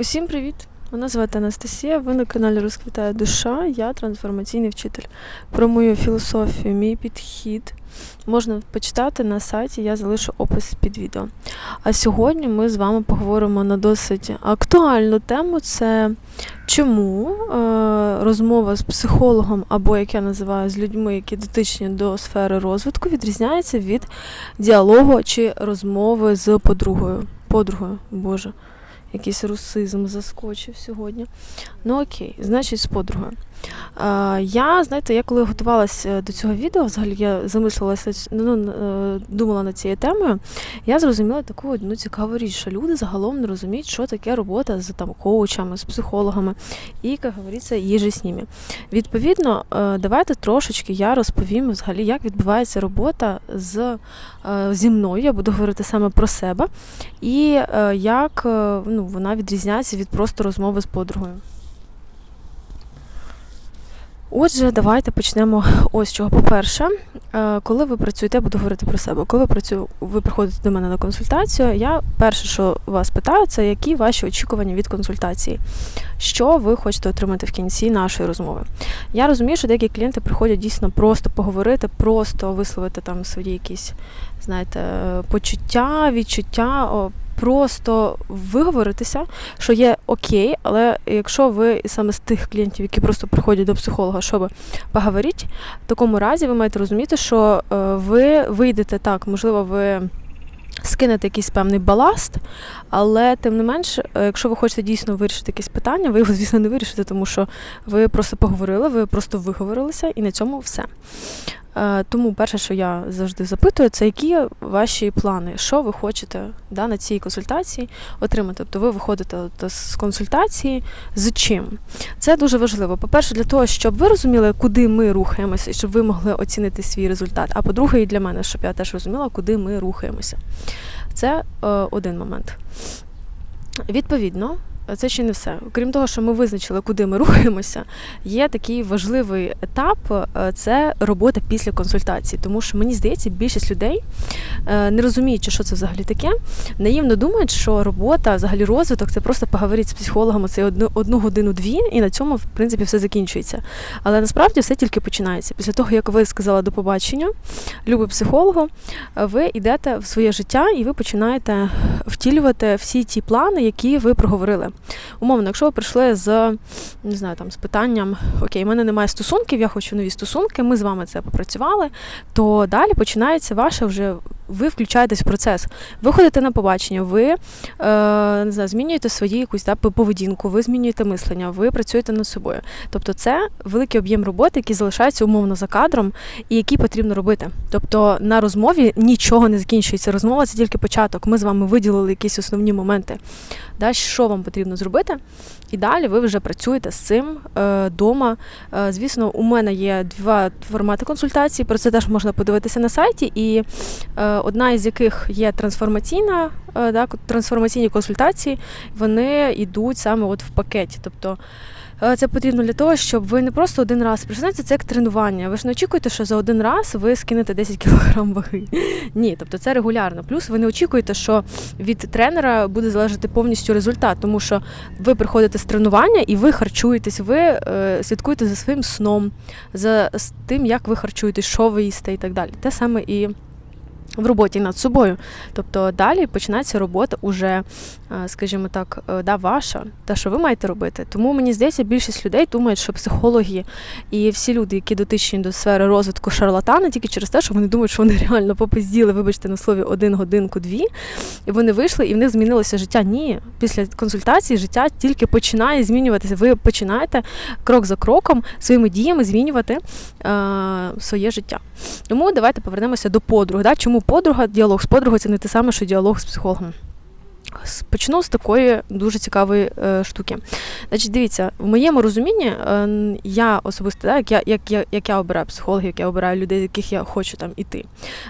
Усім привіт! Мене звати Анастасія. Ви на каналі Розквітає душа. Я трансформаційний вчитель. Про мою філософію, мій підхід можна почитати на сайті, я залишу опис під відео. А сьогодні ми з вами поговоримо на досить актуальну тему: це чому е, розмова з психологом, або як я називаю, з людьми, які дотичні до сфери розвитку, відрізняється від діалогу чи розмови з подругою. Подругою, Боже якийсь русизм заскочив сьогодні. Ну окей, значить, з подругою. А, Я, знаєте, я коли готувалася до цього відео, взагалі я замислилася, ну, е, думала над цією темою, я зрозуміла таку одну цікаву річ, що люди загалом не розуміють, що таке робота з там коучами, з психологами і, як говориться, їжі з ними. Відповідно, е, давайте трошечки я розповім взагалі, як відбувається робота з, е, зі мною. Я буду говорити саме про себе, і як ну, вона відрізняється від просто розмови з подругою. Отже, давайте почнемо ось чого. По-перше, е, коли ви працюєте, я буду говорити про себе. Коли ви працюєте, ви приходите до мене на консультацію, я перше, що вас питаю, це які ваші очікування від консультації, що ви хочете отримати в кінці нашої розмови. Я розумію, що деякі клієнти приходять дійсно просто поговорити, просто висловити там свої якісь, знаєте, почуття, відчуття просто виговоритися, що є окей, але якщо ви саме з тих клієнтів, які просто приходять до психолога, щоб поговорити, в такому разі ви маєте розуміти, що е, ви вийдете так, можливо, ви. Скинете якийсь певний баласт, але тим не менш, е, якщо ви хочете дійсно вирішити якесь питання, ви його, звісно, не вирішите, тому що ви просто поговорили, ви просто виговорилися, і на цьому все. Е, тому перше, що я завжди запитую, це які ваші плани, що ви хочете да, на цій консультації отримати. Тобто ви виходите з консультації з чим? Це дуже важливо. По-перше, для того, щоб ви розуміли, куди ми рухаємося, і щоб ви могли оцінити свій результат. А по-друге, і для мене, щоб я теж розуміла, куди ми рухаємося. Це е, один момент. Відповідно, це ще не все. Крім того, що ми визначили, куди ми рухаємося, є такий важливий етап е, це робота після консультації. Тому що мені здається, більшість людей, е, не розуміючи, що це взагалі таке, наївно думають, що робота, взагалі розвиток це просто поговорити з психологом це одну, одну годину-дві, і на цьому, в принципі, все закінчується. Але насправді все тільки починається. Після того, як ви сказали до побачення, любий психологу, ви йдете в своє життя і ви починаєте втілювати всі ті плани, які ви проговорили. Умовно, якщо ви прийшли з не знаю, там, з питанням Окей, в мене немає стосунків, я хочу нові стосунки, ми з вами це попрацювали, то далі починається ваше вже. Ви включаєтесь в процес. Ви ходите на побачення, ви е, не знаю, змінюєте свою якусь да, поведінку, ви змінюєте мислення, ви працюєте над собою. Тобто це великий об'єм роботи, який залишається умовно за кадром, і який потрібно робити. Тобто на розмові нічого не закінчується. Розмова це тільки початок. Ми з вами виділили якісь основні моменти. Да, Що вам потрібно зробити? І далі ви вже працюєте з цим вдома. Е, е, звісно, у мене є два формати консультацій, про це теж можна подивитися на сайті. І е, одна із яких є трансформаційна, да, трансформаційні консультації, вони йдуть саме от в пакеті. Тобто Е, це потрібно для того, щоб ви не просто один раз прийшли, це як тренування. Ви ж не очікуєте, що за один раз ви скинете 10 кг ваги. Ні, тобто це регулярно. Плюс ви не очікуєте, що від тренера буде залежати повністю результат, тому що ви приходите з тренування і ви харчуєтесь, ви е, слідкуєте за своїм сном, за тим, як ви харчуєтесь, що ви їсте і так далі. Те саме і в роботі над собою. Тобто далі починається робота уже, е, скажімо так, е, да, ваша, те, що ви маєте робити. Тому мені здається, більшість людей думають, що психологи і всі люди, які дотичні до сфери розвитку шарлатани, тільки через те, що вони думають, що вони реально попизділи, вибачте, на слові один годинку, дві, і вони вийшли, і в них змінилося життя. Ні, після консультації життя тільки починає змінюватися. Ви починаєте крок за кроком своїми діями змінювати е, своє життя. Тому давайте повернемося до подруги. Да? Чому подруга, діалог з подругою це не те саме, що діалог з психологом. Почну з такої дуже цікавої е, штуки. Значить, дивіться, в моєму розумінні, е, я особисто, да, як я як, я, як я обираю психологів, як я обираю людей, з яких я хочу там іти.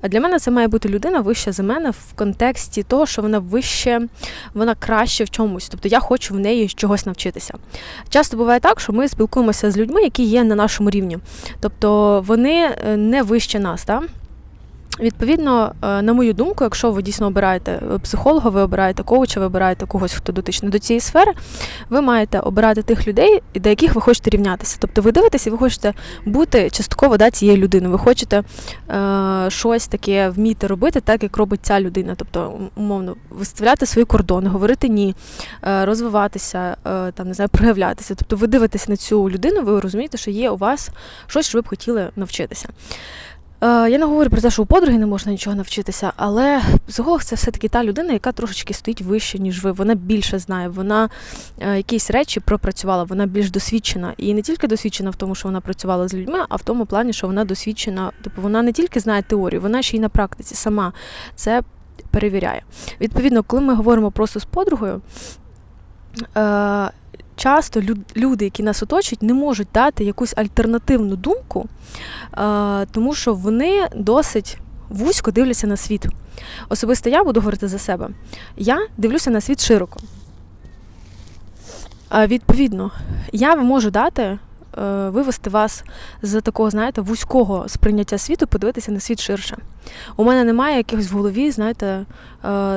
А для мене це має бути людина вища за мене в контексті того, що вона вище, вона краще в чомусь. Тобто я хочу в неї чогось навчитися. Часто буває так, що ми спілкуємося з людьми, які є на нашому рівні. Тобто вони е, не вище нас. Да? Відповідно, е, на мою думку, якщо ви дійсно обираєте е, психолога, ви обираєте коуча, ви обираєте когось, хто дотичний до цієї сфери, ви маєте обирати тих людей, до яких ви хочете рівнятися. Тобто ви дивитеся, і ви хочете бути частково да, цією людиною. Ви хочете е, щось таке вміти робити, так як робить ця людина. Тобто, умовно, виставляти свої кордони, говорити ні, е, розвиватися, е, там не знаю, проявлятися. Тобто, ви дивитесь на цю людину, ви розумієте, що є у вас щось, що ви б хотіли навчитися. Е, я не говорю про те, що у подруги не можна нічого навчитися, але психолог це все-таки та людина, яка трошечки стоїть вище, ніж ви. Вона більше знає, вона е, якісь речі пропрацювала, вона більш досвідчена. І не тільки досвідчена в тому, що вона працювала з людьми, а в тому плані, що вона досвідчена. Тобто вона не тільки знає теорію, вона ще й на практиці сама це перевіряє. Відповідно, коли ми говоримо просто з подругою. Е, часто люди, які нас оточують, не можуть дати якусь альтернативну думку, тому що вони досить вузько дивляться на світ. Особисто я буду говорити за себе. Я дивлюся на світ широко. Відповідно, я можу дати Е, вивести вас з такого, знаєте, вузького сприйняття світу, подивитися на світ ширше. У мене немає якихось в голові, знаєте, е,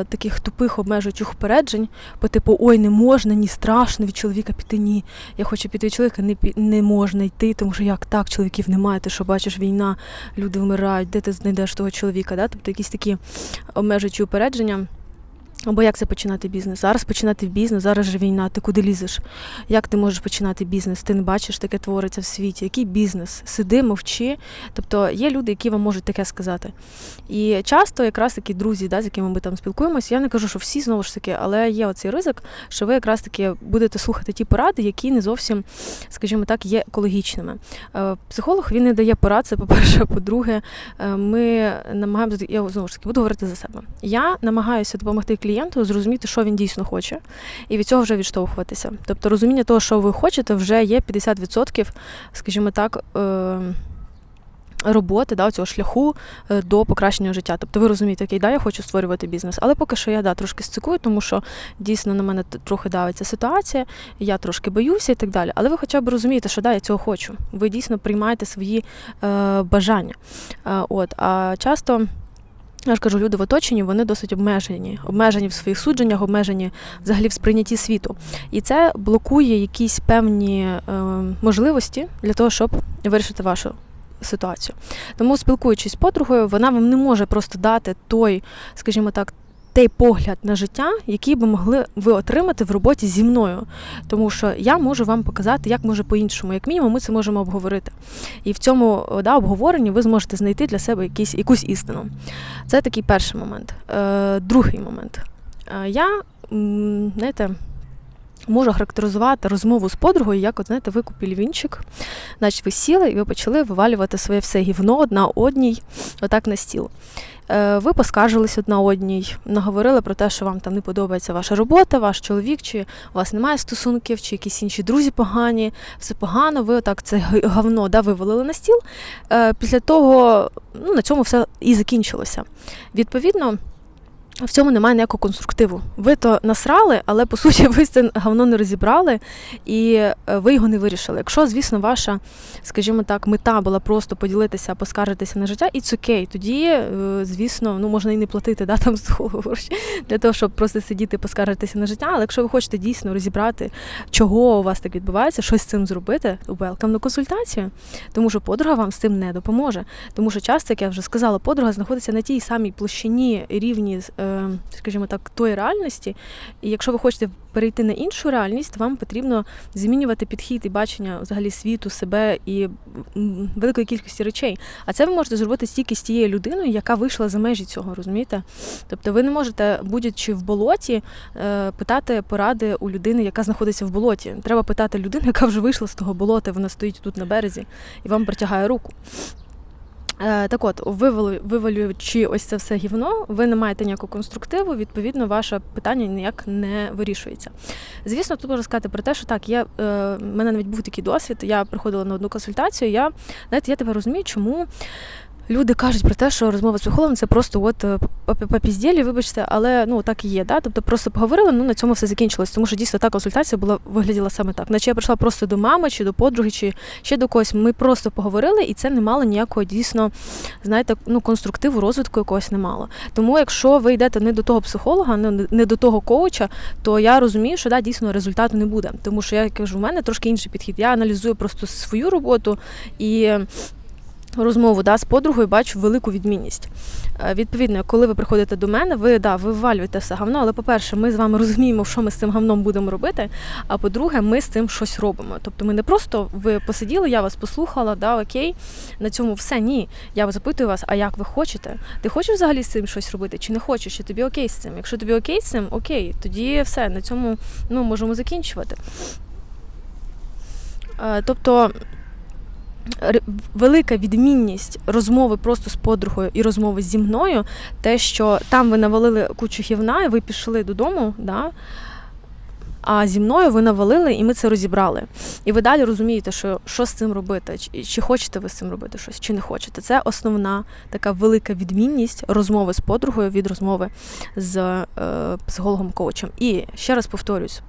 таких тупих обмежуючих упереджень, по типу ой, не можна, ні страшно від чоловіка піти, ні. Я хочу піти від чоловіка, не не можна йти, тому що як так, чоловіків немає, ти що бачиш, війна, люди вмирають, де ти знайдеш того чоловіка? Да? Тобто якісь такі обмежуючі упередження. Або як це починати бізнес? Зараз починати бізнес, зараз же війна, ти куди лізеш? Як ти можеш починати бізнес? Ти не бачиш, таке твориться в світі. Який бізнес? Сиди, мовчи. Тобто є люди, які вам можуть таке сказати. І часто, якраз такі друзі, да, з якими ми там спілкуємося, я не кажу, що всі знову ж таки, але є оцей ризик, що ви якраз таки будете слухати ті поради, які не зовсім, скажімо так, є екологічними. Е, психолог він не дає порад, це по-перше, по-друге, е, ми намагаємося, я знову ж таки буду говорити за себе. Я намагаюся допомогти клієнтам клієнту зрозуміти, що він дійсно хоче, і від цього вже відштовхуватися. Тобто розуміння того, що ви хочете, вже є 50%, скажімо так. Е, роботи да, цього шляху е, до покращення життя. Тобто ви розумієте, окей, да, я хочу створювати бізнес, але поки що я да, трошки сцикую, тому що дійсно на мене трохи давиться ситуація, я трошки боюся і так далі. Але ви хоча б розумієте, що да, я цього хочу. Ви дійсно приймаєте свої е, бажання. Е, от, А часто. Я ж кажу, люди в оточенні вони досить обмежені, обмежені в своїх судженнях, обмежені взагалі в сприйнятті світу. І це блокує якісь певні е, можливості для того, щоб вирішити вашу ситуацію. Тому, спілкуючись з подругою, вона вам не може просто дати той, скажімо так, той погляд на життя, який би могли ви отримати в роботі зі мною. Тому що я можу вам показати, як може по-іншому. Як мінімум, ми це можемо обговорити. І в цьому да, обговоренні ви зможете знайти для себе якісь, якусь істину. Це такий перший момент. Е, Другий момент. Е, я, знаєте, Можу характеризувати розмову з подругою, як, от, знаєте, ви купили вінчик, значить ви сіли і ви почали вивалювати своє все гівно одна одній, отак на стіл. Е, ви поскаржились одна одній, наговорили про те, що вам там не подобається ваша робота, ваш чоловік, чи у вас немає стосунків, чи якісь інші друзі погані, все погано, ви отак це говно да, вивалили на стіл. Е, після того ну, на цьому все і закінчилося. Відповідно. В цьому немає ніякого конструктиву. Ви то насрали, але по суті ви це говно не розібрали і е, ви його не вирішили. Якщо, звісно, ваша, скажімо так, мета була просто поділитися, поскаржитися на життя, і це окей. Тоді, е, звісно, ну можна і не платити да, там гроші для того, щоб просто сидіти, поскаржитися на життя. Але якщо ви хочете дійсно розібрати, чого у вас так відбувається, щось з цим зробити, welcome на консультацію. Тому що подруга вам з цим не допоможе. Тому що часто, як я вже сказала, подруга знаходиться на тій самій площині рівні. Е, скажімо так, тої реальності. І якщо ви хочете перейти на іншу реальність, вам потрібно змінювати підхід і бачення взагалі світу, себе і великої кількості речей. А це ви можете зробити стільки з тією людиною, яка вийшла за межі цього, розумієте? Тобто ви не можете, будучи в болоті, е, питати поради у людини, яка знаходиться в болоті. Треба питати людину, яка вже вийшла з того болота, вона стоїть тут на березі і вам притягає руку. Е, так от, вивалюючи ось це все гівно, ви не маєте ніякого конструктиву, відповідно, ваше питання ніяк не вирішується. Звісно, тут можна сказати про те, що так, я, е, в мене навіть був такий досвід, я приходила на одну консультацію, я знаєте, я тебе розумію, чому Люди кажуть про те, що розмова з психологом це просто от е, вибачте, але ну так і є. Да? Тобто просто поговорили, ну на цьому все закінчилось, тому що дійсно та консультація була вигляділа саме так. Наче я прийшла просто до мами чи до подруги, чи ще до когось. Ми просто поговорили, і це не мало ніякого дійсно, знаєте, ну конструктиву, розвитку якогось не мало. Тому, якщо ви йдете не до того психолога, не до того коуча, то я розумію, що да, дійсно результату не буде. Тому що я кажу, в мене трошки інший підхід. Я аналізую просто свою роботу і розмову да, з подругою бачу велику відмінність. Е, відповідно, коли ви приходите до мене, ви да, ви ввалюєте все гавно, але, по-перше, ми з вами розуміємо, що ми з цим гавном будемо робити. А по-друге, ми з цим щось робимо. Тобто ми не просто ви посиділи, я вас послухала, да, окей, на цьому все ні. Я запитую вас, а як ви хочете? Ти хочеш взагалі з цим щось робити? Чи не хочеш? Чи тобі окей з цим? Якщо тобі окей з цим, окей, тоді все, на цьому ну, можемо закінчувати. Е, тобто велика відмінність розмови просто з подругою і розмови зі мною, те, що там ви навалили кучу гівна, і ви пішли додому, да? а зі мною ви навалили, і ми це розібрали. І ви далі розумієте, що що з цим робити, чи, чи хочете ви з цим робити щось, чи не хочете. Це основна така велика відмінність розмови з подругою від розмови з е, психологом-коучем. І ще раз повторюсь,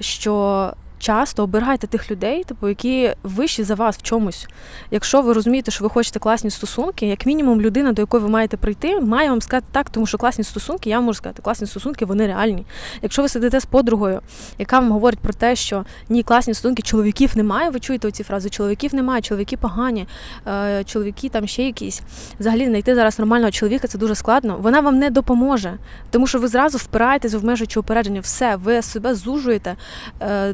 що часто обирайте тих людей, типу, які вищі за вас в чомусь. Якщо ви розумієте, що ви хочете класні стосунки, як мінімум людина, до якої ви маєте прийти, має вам сказати так, тому що класні стосунки, я вам можу сказати, класні стосунки, вони реальні. Якщо ви сидите з подругою, яка вам говорить про те, що ні, класні стосунки, чоловіків немає, ви чуєте оці фрази, чоловіків немає, чоловіки погані, е, чоловіки там ще якісь. Взагалі знайти зараз нормального чоловіка це дуже складно. Вона вам не допоможе, тому що ви зразу впираєтесь в межі упередження. Все, ви себе зужуєте е,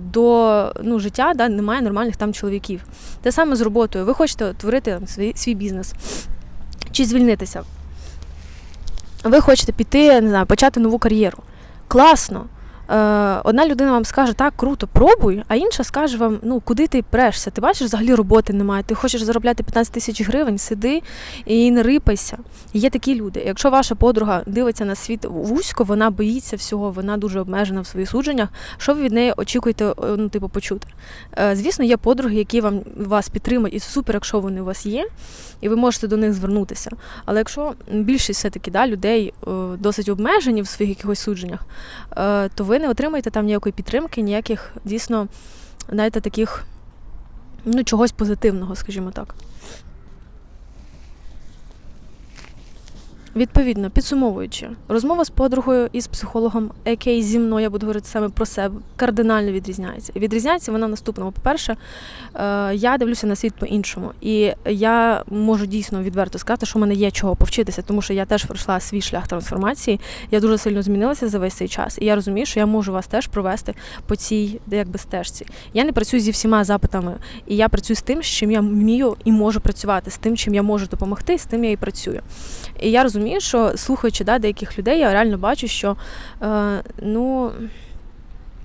ну, життя да, немає нормальних там чоловіків. Те саме з роботою. Ви хочете творити свій, свій бізнес чи звільнитися. Ви хочете піти, не знаю, почати нову кар'єру. Класно. Е, одна людина вам скаже, так, круто, пробуй, а інша скаже вам, ну куди ти прешся? Ти бачиш, взагалі роботи немає. Ти хочеш заробляти 15 тисяч гривень, сиди і не рипайся. Є такі люди. Якщо ваша подруга дивиться на світ вузько, вона боїться всього, вона дуже обмежена в своїх судженнях. Що ви від неї очікуєте, е, ну, типу, почути? Е, звісно, є подруги, які вам вас підтримують, і супер, якщо вони у вас є, і ви можете до них звернутися. Але якщо більшість все-таки да, людей досить обмежені в своїх якихось судженнях, то ви не отримаєте там ніякої підтримки, ніяких дійсно, знаєте, таких ну, чогось позитивного, скажімо так. Відповідно, підсумовуючи, розмова з подругою і з психологом, який зі мною я буду говорити саме про себе, кардинально відрізняється. Відрізняється вона наступному. По-перше, е, я дивлюся на світ по-іншому. І я можу дійсно відверто сказати, що в мене є чого повчитися, тому що я теж пройшла свій шлях трансформації. Я дуже сильно змінилася за весь цей час. І я розумію, що я можу вас теж провести по цій якби стежці. Я не працюю зі всіма запитами, і я працюю з тим, з чим я вмію і можу працювати, з тим, чим я можу допомогти, з тим я і працюю. І я розумію розумію, що слухаючи да, деяких людей, я реально бачу, що е, ну.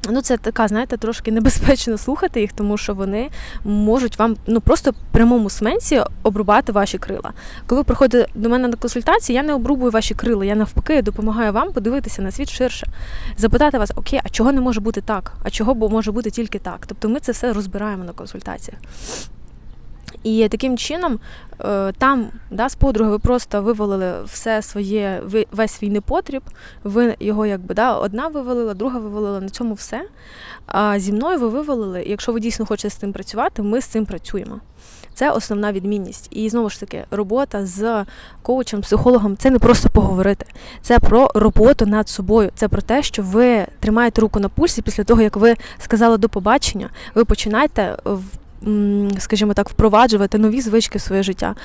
Ну, це така, знаєте, трошки небезпечно слухати їх, тому що вони можуть вам ну просто в прямому сенсі обрубати ваші крила. Коли ви приходите до мене на консультації, я не обрубую ваші крила, я навпаки допомагаю вам подивитися на світ ширше, запитати вас, окей, а чого не може бути так? А чого може бути тільки так? Тобто ми це все розбираємо на консультаціях. І таким чином е, там да, з подруги ви просто вивалили все своє, весь свій непотріб. Ви його якби да, одна вивалила, друга вивалила, на цьому все. А зі мною ви вивалили, якщо ви дійсно хочете з цим працювати, ми з цим працюємо. Це основна відмінність. І знову ж таки, робота з коучем, психологом це не просто поговорити, це про роботу над собою. Це про те, що ви тримаєте руку на пульсі після того, як ви сказали до побачення, ви починаєте скажімо так, впроваджувати нові звички в своє життя,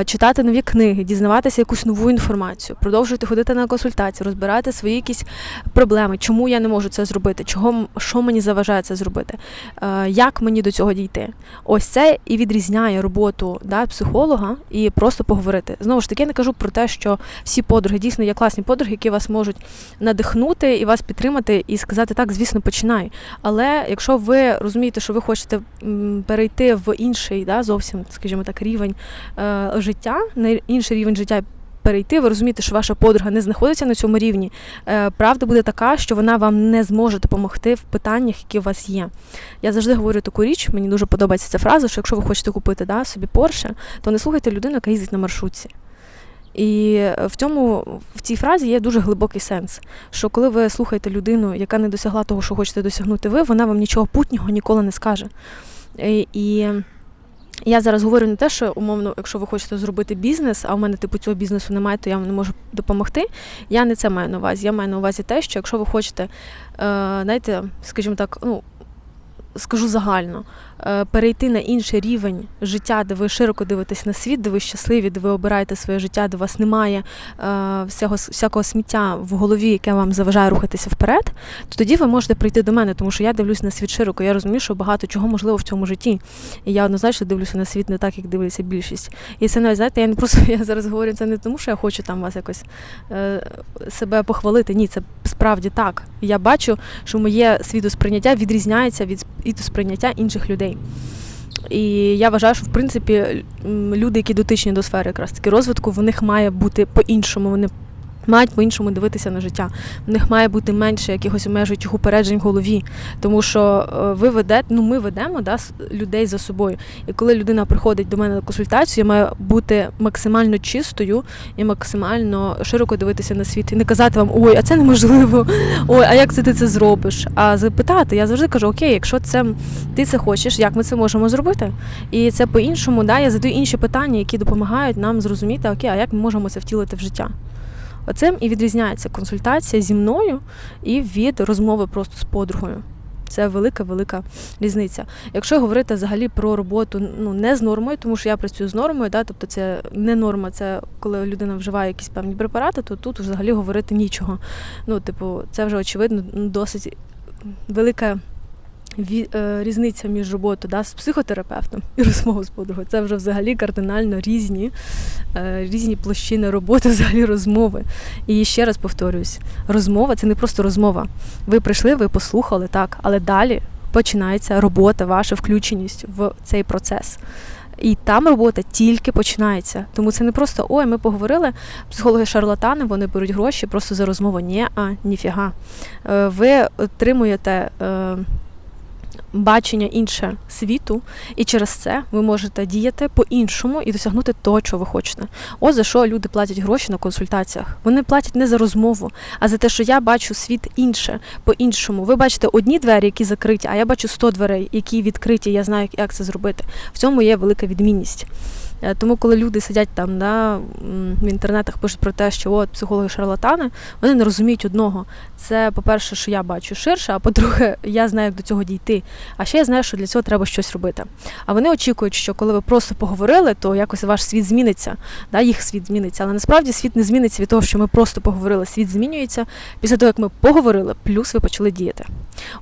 е, читати нові книги, дізнаватися якусь нову інформацію, продовжувати ходити на консультації, розбирати свої якісь проблеми, чому я не можу це зробити, чого що мені заважає це зробити, е, як мені до цього дійти. Ось це і відрізняє роботу да, психолога і просто поговорити. Знову ж таки, я не кажу про те, що всі подруги дійсно є класні подруги, які вас можуть надихнути і вас підтримати, і сказати так, звісно, починай. Але якщо ви розумієте, що ви хочете перейти в інший, да, зовсім, скажімо так, рівень е, життя, на інший рівень життя перейти, ви розумієте, що ваша подруга не знаходиться на цьому рівні. Е, правда буде така, що вона вам не зможе допомогти в питаннях, які у вас є. Я завжди говорю таку річ, мені дуже подобається ця фраза, що якщо ви хочете купити да, собі Порше, то не слухайте людину, яка їздить на маршрутці. І в цьому в цій фразі є дуже глибокий сенс. Що коли ви слухаєте людину, яка не досягла того, що хочете досягнути ви, вона вам нічого путнього ніколи не скаже. І, і я зараз говорю не те, що умовно, якщо ви хочете зробити бізнес, а в мене типу цього бізнесу немає, то я вам не можу допомогти. Я не це маю на увазі. Я маю на увазі те, що якщо ви хочете, е, знаєте, скажімо так, ну скажу загально, е, перейти на інший рівень життя, де ви широко дивитесь на світ, де ви щасливі, де ви обираєте своє життя, де у вас немає е, всякого, всякого сміття в голові, яке вам заважає рухатися вперед, то тоді ви можете прийти до мене, тому що я дивлюсь на світ широко. Я розумію, що багато чого можливо в цьому житті. І я однозначно дивлюся на світ не так, як дивиться більшість. І це навіть знаєте, я не просто я зараз говорю це не тому, що я хочу там вас якось е, себе похвалити. Ні, це справді так. Я бачу, що моє світосприйняття відрізняється від світосприйняття інших людей. І я вважаю, що в принципі люди, які дотичні до сфери якраз таки розвитку, в них має бути по-іншому. Вони мають по-іншому дивитися на життя. В них має бути менше якихось обмежуючих упереджень в голові. Тому що е, ви ведете, ну ми ведемо да, людей за собою. І коли людина приходить до мене на консультацію, я маю бути максимально чистою і максимально широко дивитися на світ. І не казати вам, ой, а це неможливо, ой, а як це ти це зробиш? А запитати, я завжди кажу, окей, якщо це ти це хочеш, як ми це можемо зробити? І це по-іншому, да, я задаю інші питання, які допомагають нам зрозуміти, окей, а як ми можемо це втілити в життя. Оцим і відрізняється консультація зі мною і від розмови просто з подругою. Це велика-велика різниця. Якщо говорити взагалі про роботу ну не з нормою, тому що я працюю з нормою, да, тобто це не норма, це коли людина вживає якісь певні препарати, то тут взагалі говорити нічого. Ну, типу, це вже очевидно досить велика різниця між роботою да, з психотерапевтом і розмовою з подругою. Це вже взагалі кардинально різні е, різні площини роботи, взагалі розмови. І ще раз повторююсь, розмова це не просто розмова. Ви прийшли, ви послухали так, але далі починається робота, ваша включеність в цей процес. І там робота тільки починається. Тому це не просто ой, ми поговорили. Психологи-шарлатани, вони беруть гроші просто за розмову. Ні, а ніфіга. Е, ви отримуєте бачення інше світу, і через це ви можете діяти по-іншому і досягнути того, чого ви хочете. Ось за що люди платять гроші на консультаціях. Вони платять не за розмову, а за те, що я бачу світ інше, по-іншому. Ви бачите одні двері, які закриті, а я бачу 100 дверей, які відкриті. Я знаю, як це зробити. В цьому є велика відмінність. Е, тому, коли люди сидять там да, в інтернетах, пишуть про те, що от психологи шарлатани, вони не розуміють одного. Це, по-перше, що я бачу ширше, а по-друге, я знаю, як до цього дійти. А ще я знаю, що для цього треба щось робити. А вони очікують, що коли ви просто поговорили, то якось ваш світ зміниться, да, їх світ зміниться. Але насправді світ не зміниться від того, що ми просто поговорили. Світ змінюється після того, як ми поговорили, плюс ви почали діяти.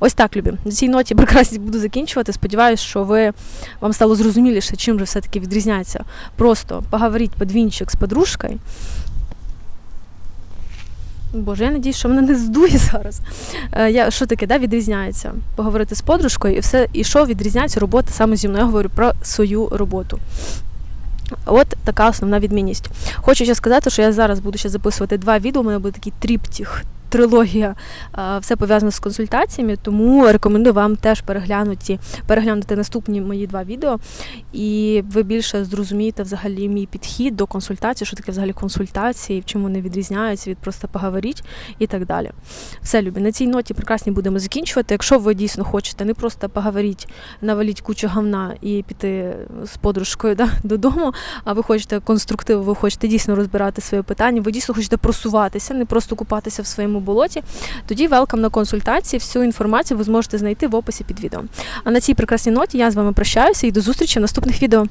Ось так, любі. На цій ноті прекрасно буду закінчувати. Сподіваюсь, що ви вам стало зрозуміліше, чим же все-таки відрізняється просто поговорить подвінчик з подружкою. Боже, я надію, що мене не здує зараз. Е, я, Що таке, да, відрізняється? Поговорити з подружкою і все, і що відрізняється робота саме зі мною. Я говорю про свою роботу. От така основна відмінність. Хочу ще сказати, що я зараз буду ще записувати два відео. У мене буде такий тріптіх трилогія, все пов'язано з консультаціями, тому рекомендую вам теж переглянути переглянути наступні мої два відео, і ви більше зрозумієте взагалі мій підхід до консультації, що таке взагалі консультації, в чому вони відрізняються від просто поговоріть і так далі. Все, любі, на цій ноті прекрасні будемо закінчувати. Якщо ви дійсно хочете не просто поговоріть, наваліть кучу гавна і піти з подружкою да, додому, а ви хочете конструктиву, ви хочете дійсно розбирати своє питання, ви дійсно хочете просуватися, не просто купатися в своєму цьому болоті, тоді велкам на консультації. Всю інформацію ви зможете знайти в описі під відео. А на цій прекрасній ноті я з вами прощаюся і до зустрічі в наступних відео.